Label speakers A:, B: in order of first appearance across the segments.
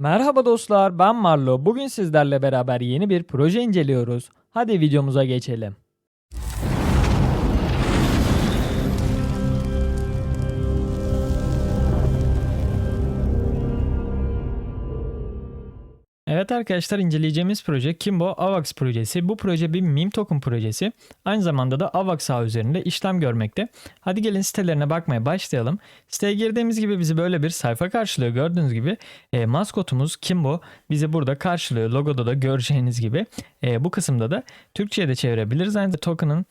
A: Merhaba dostlar, ben Marlo. Bugün sizlerle beraber yeni bir proje inceliyoruz. Hadi videomuza geçelim. Evet arkadaşlar inceleyeceğimiz proje Kimbo AVAX projesi. Bu proje bir meme token projesi. Aynı zamanda da AVAX ağı üzerinde işlem görmekte. Hadi gelin sitelerine bakmaya başlayalım. Siteye girdiğimiz gibi bizi böyle bir sayfa karşılıyor. Gördüğünüz gibi e, maskotumuz Kimbo bizi burada karşılıyor. Logoda da göreceğiniz gibi. E, bu kısımda da Türkçe'ye de çevirebiliriz. Aynı zamanda token'ın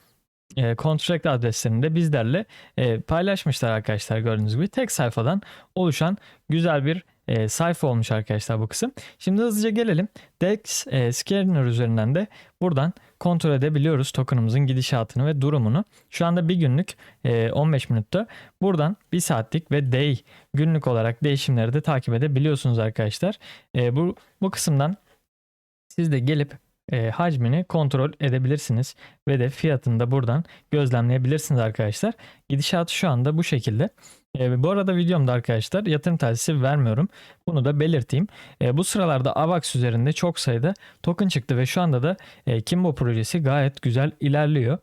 A: e, contract adreslerini de bizlerle e, paylaşmışlar arkadaşlar gördüğünüz gibi. Tek sayfadan oluşan güzel bir e, sayfa olmuş arkadaşlar bu kısım. Şimdi hızlıca gelelim. Dex e, Scanner üzerinden de buradan kontrol edebiliyoruz tokenımızın gidişatını ve durumunu. Şu anda bir günlük e, 15 minutta buradan bir saatlik ve day günlük olarak değişimleri de takip edebiliyorsunuz arkadaşlar. E, bu, bu kısımdan siz de gelip e, hacmini kontrol edebilirsiniz ve de fiyatını da buradan gözlemleyebilirsiniz arkadaşlar. Gidişatı şu anda bu şekilde. E, bu arada videomda arkadaşlar yatırım tavsiyesi vermiyorum. Bunu da belirteyim. E, bu sıralarda AVAX üzerinde çok sayıda token çıktı ve şu anda da e, Kimbo projesi gayet güzel ilerliyor.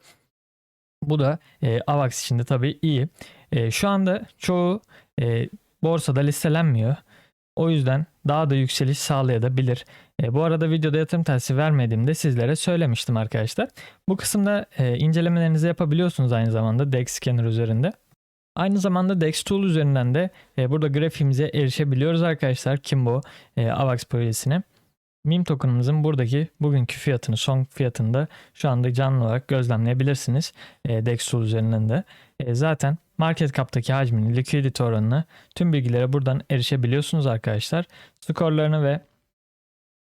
A: Bu da e, AVAX için de tabii iyi. E, şu anda çoğu e, borsada listelenmiyor. O yüzden daha da yükseliş sağlayabilir. E, bu arada videoda yatırım tavsiyesi vermediğimde sizlere söylemiştim arkadaşlar. Bu kısımda e, incelemelerinizi yapabiliyorsunuz aynı zamanda Dex Scanner üzerinde. Aynı zamanda Dex Tool üzerinden de e, burada grafiğimize erişebiliyoruz arkadaşlar. Kimbo e, AVAX projesine. Meme token'ımızın buradaki bugünkü fiyatını, son fiyatını da şu anda canlı olarak gözlemleyebilirsiniz. E, Dex Tool üzerinden de. E, zaten market cap'taki hacmini, liquidity oranını tüm bilgilere buradan erişebiliyorsunuz arkadaşlar. Skorlarını ve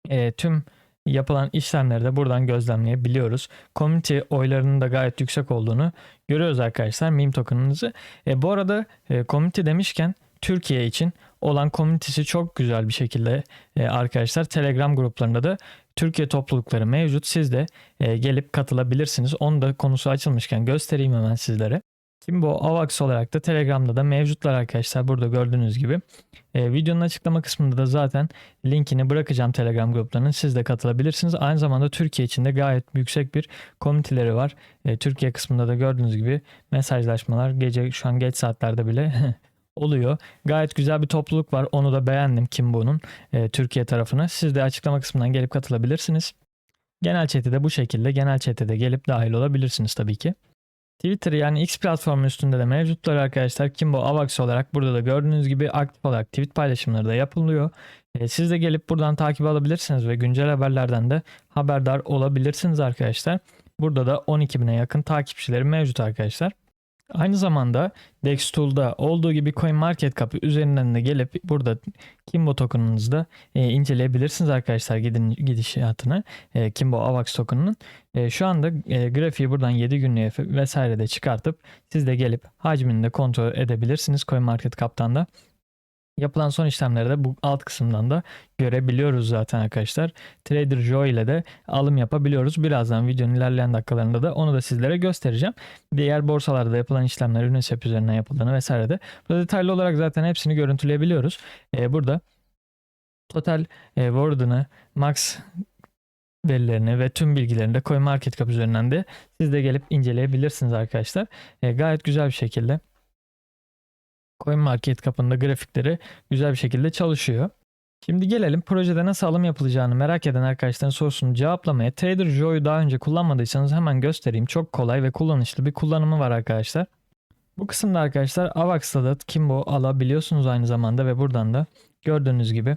A: e, tüm yapılan işlemleri de buradan gözlemleyebiliyoruz. Community oylarının da gayet yüksek olduğunu görüyoruz arkadaşlar meme token'ınızı. E, bu arada e, community demişken Türkiye için olan komünitesi çok güzel bir şekilde e, arkadaşlar Telegram gruplarında da Türkiye toplulukları mevcut. Siz de e, gelip katılabilirsiniz. Onu da konusu açılmışken göstereyim hemen sizlere. Kimbo Avax olarak da Telegram'da da mevcutlar arkadaşlar. Burada gördüğünüz gibi. E, videonun açıklama kısmında da zaten linkini bırakacağım Telegram gruplarının. Siz de katılabilirsiniz. Aynı zamanda Türkiye içinde gayet yüksek bir komüniteleri var. E, Türkiye kısmında da gördüğünüz gibi mesajlaşmalar gece şu an geç saatlerde bile oluyor. Gayet güzel bir topluluk var. Onu da beğendim Kimbo'nun e, Türkiye tarafına. Siz de açıklama kısmından gelip katılabilirsiniz. Genel chat'e de bu şekilde genel chat'e de gelip dahil olabilirsiniz tabii ki. Twitter yani X platformu üstünde de mevcutlar arkadaşlar. Kimbo Avax olarak burada da gördüğünüz gibi aktif olarak tweet paylaşımları da yapılıyor. E, siz de gelip buradan takip alabilirsiniz ve güncel haberlerden de haberdar olabilirsiniz arkadaşlar. Burada da 12 bine yakın takipçileri mevcut arkadaşlar. Aynı zamanda Dextool'da olduğu gibi CoinMarketCap üzerinden de gelip burada Kimbo token'ınızı da e, inceleyebilirsiniz arkadaşlar gidin, gidişatını e, Kimbo AVAX token'ının. E, şu anda e, grafiği buradan 7 günlüğe vesaire de çıkartıp siz de gelip hacmini de kontrol edebilirsiniz CoinMarketCap'tan da. Yapılan son işlemleri de bu alt kısımdan da görebiliyoruz zaten arkadaşlar. Trader Joe ile de alım yapabiliyoruz. Birazdan videonun ilerleyen dakikalarında da onu da sizlere göstereceğim. Diğer borsalarda yapılan işlemler Uniswap üzerinden yapıldığını vesaire de burada detaylı olarak zaten hepsini görüntüleyebiliyoruz. Ee, burada total e, word'ını, max verilerini ve tüm bilgilerini de CoinMarketCap üzerinden de siz de gelip inceleyebilirsiniz arkadaşlar. E, gayet güzel bir şekilde CoinMarketCap'ın da grafikleri güzel bir şekilde çalışıyor. Şimdi gelelim projede nasıl alım yapılacağını merak eden arkadaşların sorusunu cevaplamaya. Trader Joe'yu daha önce kullanmadıysanız hemen göstereyim. Çok kolay ve kullanışlı bir kullanımı var arkadaşlar. Bu kısımda arkadaşlar Avax'ta da Kimbo alabiliyorsunuz aynı zamanda ve buradan da gördüğünüz gibi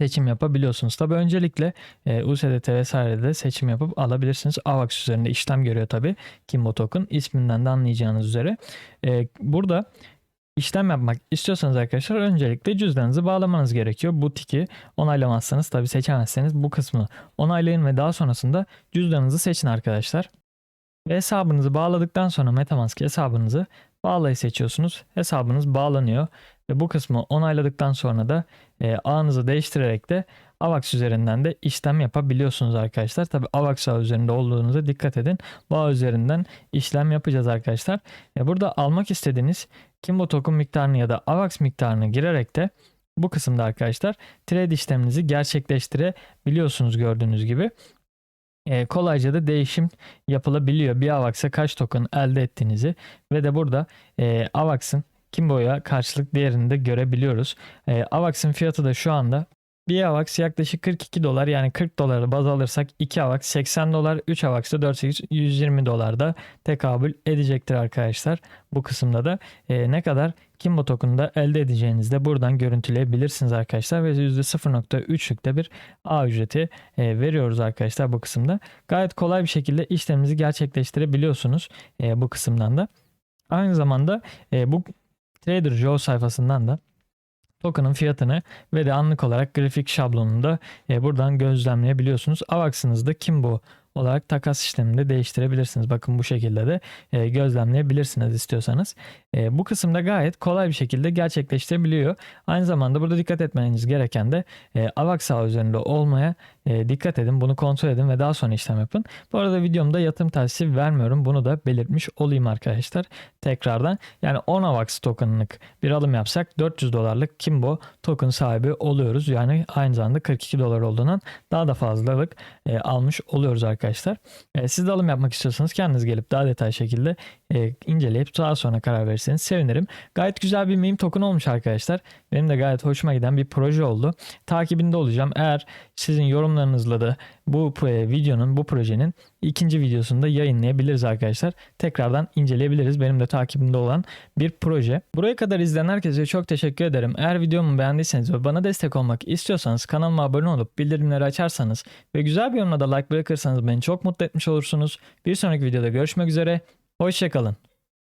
A: seçim yapabiliyorsunuz. Tabi öncelikle e, USDT vesaire de seçim yapıp alabilirsiniz. AVAX üzerinde işlem görüyor tabi Kimbo token isminden de anlayacağınız üzere. E, burada işlem yapmak istiyorsanız arkadaşlar öncelikle cüzdanınızı bağlamanız gerekiyor. Bu tiki onaylamazsanız tabi seçemezseniz bu kısmı onaylayın ve daha sonrasında cüzdanınızı seçin arkadaşlar. Ve hesabınızı bağladıktan sonra Metamask hesabınızı bağlayı seçiyorsunuz. Hesabınız bağlanıyor ve bu kısmı onayladıktan sonra da e, ağınızı değiştirerek de AVAX üzerinden de işlem yapabiliyorsunuz arkadaşlar. Tabi AVAX ağı üzerinde olduğunuza dikkat edin. Bu ağ üzerinden işlem yapacağız arkadaşlar. E, burada almak istediğiniz Kimbo token miktarını ya da AVAX miktarını girerek de bu kısımda arkadaşlar trade işleminizi gerçekleştirebiliyorsunuz gördüğünüz gibi. E, kolayca da değişim yapılabiliyor. Bir AVAX'a kaç token elde ettiğinizi ve de burada e, AVAX'ın Kimbo'ya karşılık değerini de görebiliyoruz. E, AVAX'ın fiyatı da şu anda bir AVAX yaklaşık 42 dolar yani 40 doları baz alırsak 2 AVAX 80 dolar 3 AVAX da 4 120 dolarda tekabül edecektir arkadaşlar. Bu kısımda da e, ne kadar Kimbo token'da elde edeceğinizi de buradan görüntüleyebilirsiniz arkadaşlar ve %0.3'lükte bir A ücreti e, veriyoruz arkadaşlar bu kısımda. Gayet kolay bir şekilde işleminizi gerçekleştirebiliyorsunuz e, bu kısımdan da. Aynı zamanda e, bu Trader Joe sayfasından da token'ın fiyatını ve de anlık olarak grafik şablonunu da e, buradan gözlemleyebiliyorsunuz. AVAX'ınızı da Kimbo olarak takas işleminde değiştirebilirsiniz. Bakın bu şekilde de e, gözlemleyebilirsiniz istiyorsanız. E, bu kısımda gayet kolay bir şekilde gerçekleştirebiliyor. Aynı zamanda burada dikkat etmeniz gereken de e, AVAX ağı üzerinde olmaya e, dikkat edin. Bunu kontrol edin ve daha sonra işlem yapın. Bu arada videomda yatırım tavsiyesi vermiyorum. Bunu da belirtmiş olayım arkadaşlar. Tekrardan yani 10 AVAX tokenlık bir alım yapsak 400 dolarlık Kimbo token sahibi oluyoruz. Yani aynı zamanda 42 dolar olduğundan daha da fazlalık e, almış oluyoruz arkadaşlar. E, siz de alım yapmak istiyorsanız kendiniz gelip daha detaylı şekilde e, inceleyip daha sonra karar verirseniz sevinirim. Gayet güzel bir meme token olmuş arkadaşlar. Benim de gayet hoşuma giden bir proje oldu. Takibinde olacağım. Eğer sizin yorumlarınızla da bu e, videonun, bu projenin ikinci videosunu da yayınlayabiliriz arkadaşlar. Tekrardan inceleyebiliriz. Benim de takibimde olan bir proje. Buraya kadar izleyen herkese çok teşekkür ederim. Eğer videomu beğendiyseniz ve bana destek olmak istiyorsanız kanalıma abone olup bildirimleri açarsanız ve güzel bir yorumla da like bırakırsanız beni çok mutlu etmiş olursunuz. Bir sonraki videoda görüşmek üzere. Hoşçakalın.